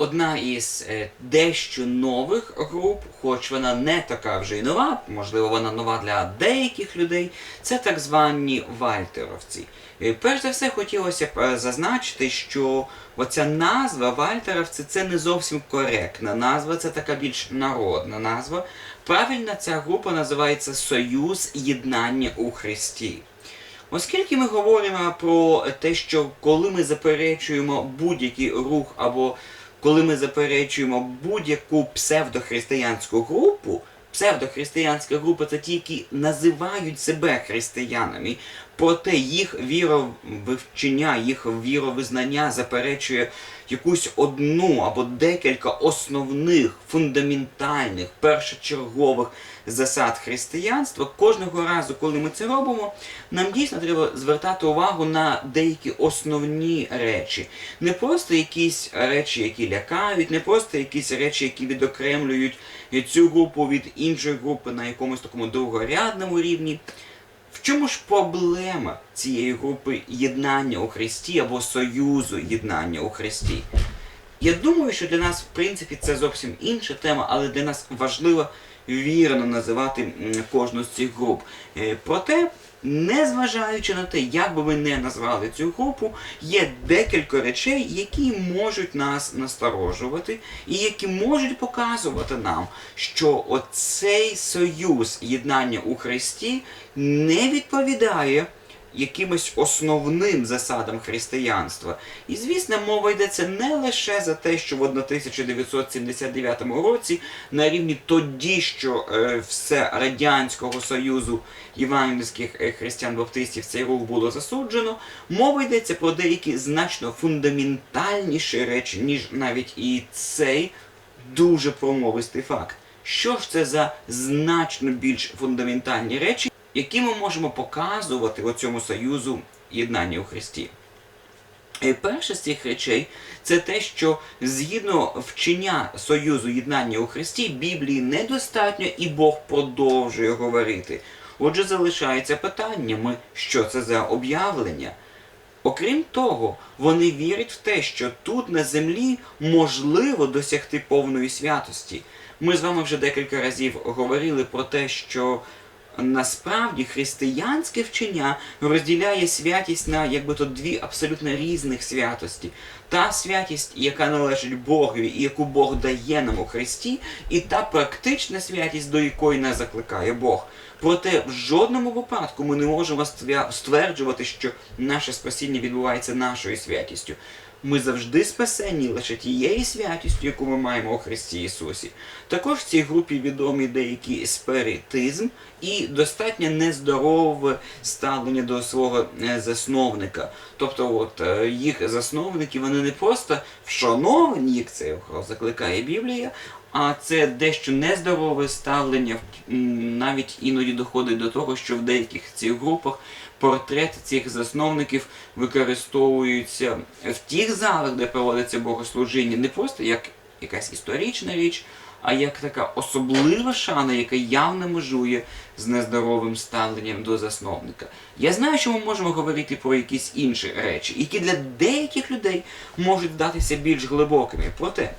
одна із е, дещо нових груп, хоч вона не така вже й нова, можливо, вона нова для деяких людей, це так звані вальтеровці. Е, Перш за все хотілося б е, зазначити, що оця назва вальтеровці це не зовсім коректна назва, це така більш народна назва. Правильна ця група називається Союз Єднання у Христі. Оскільки ми говоримо про те, що коли ми заперечуємо будь-який рух або коли ми заперечуємо будь-яку псевдохристиянську групу, псевдохристиянська група це ті, які називають себе християнами, проте їх віровивчення, їх віровизнання заперечує якусь одну або декілька основних, фундаментальних, першочергових засад християнства. Кожного разу, коли ми це робимо, нам дійсно треба звертати увагу на деякі основні речі. Не просто якісь речі, які лякають, не просто якісь речі, які відокремлюють цю групу від іншої групи на якомусь такому другорядному рівні. В чому ж проблема цієї групи єднання у Христі або союзу єднання у Христі? Я думаю, що для нас, в принципі, це зовсім інша тема, але для нас важливо вірно називати кожну з цих груп. Е, Проте, незважаючи на те, як би ми не назвали цю групу, є декілька речей, які можуть нас насторожувати, і які можуть показувати нам, що оцей союз єднання у Христі не відповідає якимось основним засадам християнства. І звісно, мова йдеться не лише за те, що в 1979 році на рівні тоді, що е, все Радянського Союзу євангельських е, християн-баптистів цей рух було засуджено. Мова йдеться про деякі значно фундаментальніші речі, ніж навіть і цей дуже промовистий факт. Що ж це за значно більш фундаментальні речі, які ми можемо показувати у цьому союзу єднання у Христі? Е, Перше з цих речей це те, що згідно вчення Союзу єднання у Христі Біблії недостатньо і Бог продовжує говорити. Отже, залишається питаннями, що це за об'явлення. Окрім того, вони вірять в те, що тут на землі можливо досягти повної святості. Ми з вами вже декілька разів говорили про те, що насправді християнське вчення розділяє святість на якби то дві абсолютно різних святості. Та святість, яка належить Богові і яку Бог дає нам у Христі, і та практична святість, до якої нас закликає Бог. Проте в жодному випадку ми не можемо стверджувати, що наше спасіння відбувається нашою святістю. Ми завжди спасені лише тією святістю, яку ми маємо у Христі Ісусі. Також в цій групі відомі деякий спиритизм і достатньо нездорове ставлення до свого е, засновника. Тобто, от е, їх засновники вони не просто вшановані, це закликає Біблія, а це дещо нездорове ставлення, навіть іноді доходить до того, що в деяких цих групах портрети цих засновників використовуються в тих залах, де проводиться богослужіння, не просто як якась історична річ, а як така особлива шана, яка явно межує з нездоровим ставленням до засновника. Я знаю, що ми можемо говорити про якісь інші речі, які для деяких людей можуть здатися більш глибокими. Проте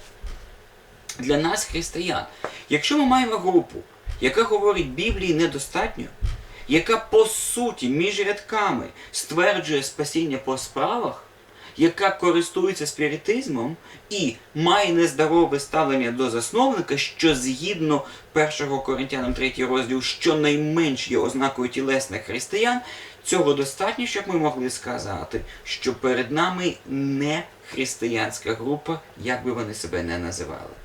для нас, християн, якщо ми маємо групу, яка говорить Біблії недостатньо, яка по суті між рядками стверджує спасіння по справах, яка користується спіритизмом і має нездорове ставлення до засновника, що згідно 1 Коринтянам 3 розділ, щонайменш є ознакою тілесних християн, цього достатньо, щоб ми могли сказати, що перед нами не християнська група, як би вони себе не називали.